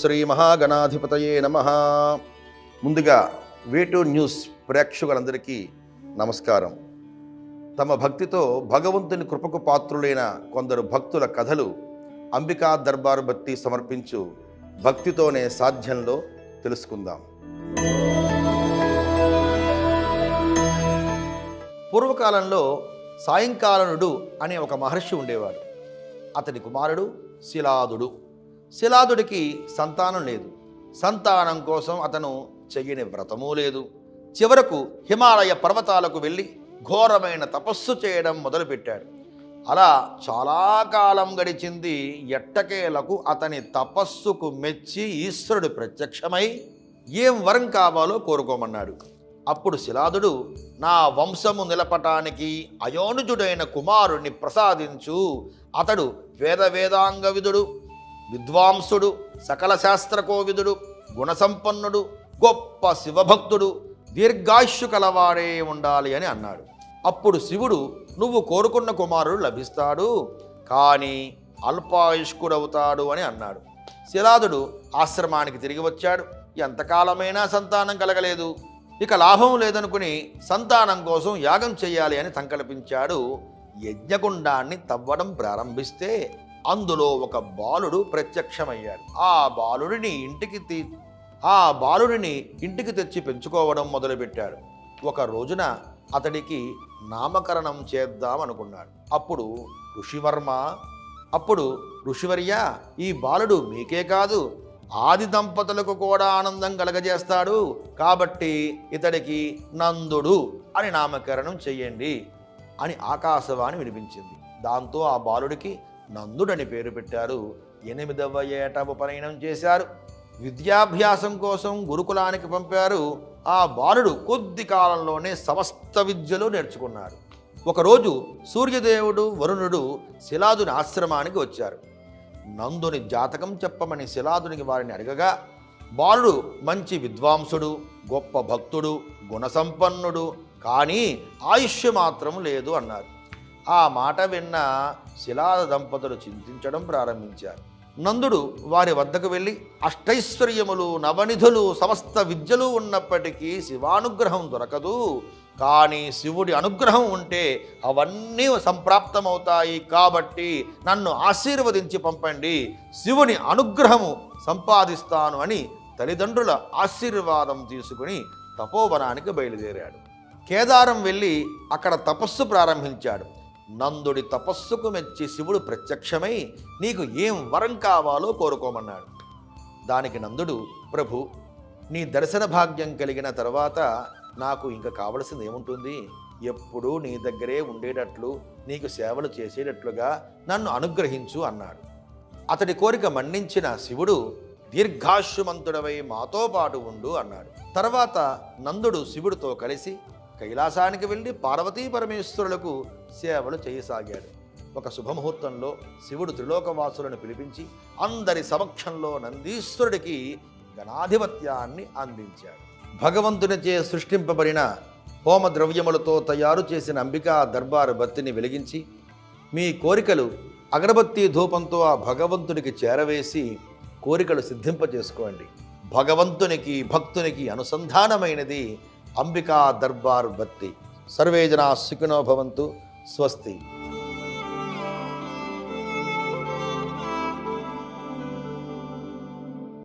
శ్రీ మహాగణాధిపతయే నమ. ముందుగా వేటూ న్యూస్ ప్రేక్షకులందరికీ నమస్కారం. తమ భక్తితో భగవంతుని కృపకు పాత్రులైన కొందరు భక్తుల కథలు అంబికా దర్బారు భక్తి సమర్పించు భక్తితోనే సాధ్యంలో తెలుసుకుందాం. పూర్వకాలంలో సాయంకాలనుడు అనే ఒక మహర్షి ఉండేవాడు. అతని కుమారుడు శిలాదుడు. శిలాదుడికి సంతానం లేదు. సంతానం కోసం అతను చెయ్యని వ్రతమూ లేదు. చివరకు హిమాలయ పర్వతాలకు వెళ్ళి ఘోరమైన తపస్సు చేయడం మొదలుపెట్టాడు. అలా చాలా కాలం గడిచింది. ఎట్టకేలకు అతని తపస్సుకు మెచ్చి ఈశ్వరుడు ప్రత్యక్షమై ఏం వరం కావాలో కోరుకోమన్నాడు. అప్పుడు శిలాదుడు నా వంశము నిలపటానికి అయోనుజుడైన కుమారుణ్ణి ప్రసాదించు. అతడు వేద వేదాంగవిధుడు విద్వాంసుడు సకల శాస్త్రకోవిదుడు గుణసంపన్నుడు గొప్ప శివభక్తుడు దీర్ఘాయుష్యు కలవాడే ఉండాలి అని అన్నాడు. అప్పుడు శివుడు నువ్వు కోరుకున్న కుమారుడు లభిస్తాడు కానీ అల్పాయుష్కుడవుతాడు అని అన్నాడు. శిలాదుడు ఆశ్రమానికి తిరిగి వచ్చాడు. ఎంతకాలమైనా సంతానం కలగలేదు. ఇక లాభం లేదనుకుని సంతానం కోసం యాగం చేయాలి అని సంకల్పించాడు. యజ్ఞగుండాన్ని తవ్వడం ప్రారంభిస్తే అందులో ఒక బాలుడు ప్రత్యక్షమయ్యాడు. ఆ బాలుడిని ఇంటికి తీ ఆ బాలుడిని ఇంటికి తెచ్చి పెంచుకోవడం మొదలుపెట్టాడు. ఒక రోజున అతడికి నామకరణం చేద్దాం అనుకున్నాడు అప్పుడు ఋషివర్మ అప్పుడు ఋషివర్య ఈ బాలుడు మీకే కాదు ఆది దంపతులకు కూడా ఆనందం కలగజేస్తాడు. కాబట్టి ఇతడికి నందుడు అని నామకరణం చెయ్యండి అని ఆకాశవాణి వినిపించింది. దాంతో ఆ బాలుడికి నందుడని పేరు పెట్టారు. ఎనిమిదవ ఏట ఉపనయనం చేశారు. విద్యాభ్యాసం కోసం గురుకులానికి పంపారు. ఆ బాలుడు కొద్ది కాలంలోనే సమస్త విద్యలు నేర్చుకున్నాడు. ఒకరోజు సూర్యదేవుడు వరుణుడు శిలాదుని ఆశ్రమానికి వచ్చారు. నందుని జాతకం చెప్పమని శిలాదునికి వారిని అడగగా బాలుడు మంచి విద్వాంసుడు గొప్ప భక్తుడు గుణసంపన్నుడు కానీ ఆయుష్ మాత్రం లేదు అన్నారు. ఆ మాట విన్న శిలాద దంపతులు చింతించడం ప్రారంభించారు. నందుడు వారి వద్దకు వెళ్ళి అష్టైశ్వర్యములు నవనిధులు సమస్త విద్యలు ఉన్నప్పటికీ శివానుగ్రహం దొరకదు. కానీ శివుడి అనుగ్రహం ఉంటే అవన్నీ సంప్రాప్తమవుతాయి. కాబట్టి నన్ను ఆశీర్వదించి పంపండి. శివుని అనుగ్రహము సంపాదిస్తాను అని తల్లిదండ్రుల ఆశీర్వాదం తీసుకుని తపోవనానికి బయలుదేరాడు. కేదారం వెళ్ళి అక్కడ తపస్సు ప్రారంభించాడు. నందుడి తపస్సుకు మెచ్చి శివుడు ప్రత్యక్షమై నీకు ఏం వరం కావాలో కోరుకోమన్నాడు. దానికి నందుడు ప్రభు నీ దర్శన భాగ్యం కలిగిన తర్వాత నాకు ఇంకా కావలసింది ఏముంటుంది? ఎప్పుడూ నీ దగ్గరే ఉండేటట్లు నీకు సేవలు చేసేటట్లుగా నన్ను అనుగ్రహించు అన్నాడు. అతడి కోరిక మన్నించిన శివుడు దీర్ఘాశ్వమంతుడవై మాతో పాటు ఉండు అన్నాడు. తర్వాత నందుడు శివుడితో కలిసి కైలాసానికి వెళ్ళి పార్వతీ పరమేశ్వరులకు సేవలు చేయసాగాడు. ఒక శుభముహూర్తంలో శివుడు త్రిలోకవాసులను పిలిపించి అందరి సమక్షంలో నందీశ్వరుడికి గణాధిపత్యాన్ని అందించాడు. భగవంతునిచే సృష్టింపబడిన హోమ ద్రవ్యములతో తయారు చేసిన అంబికా దర్బారు బత్తిని వెలిగించి మీ కోరికలు అగరబత్తి ధూపంతో ఆ భగవంతునికి చేరవేసి కోరికలు సిద్ధింపజేసుకోండి. భగవంతునికి భక్తునికి అనుసంధానమైనది అంబికా దర్బార్ భక్తి. సర్వే జనా సుఖినో భవంతు. స్వస్తి.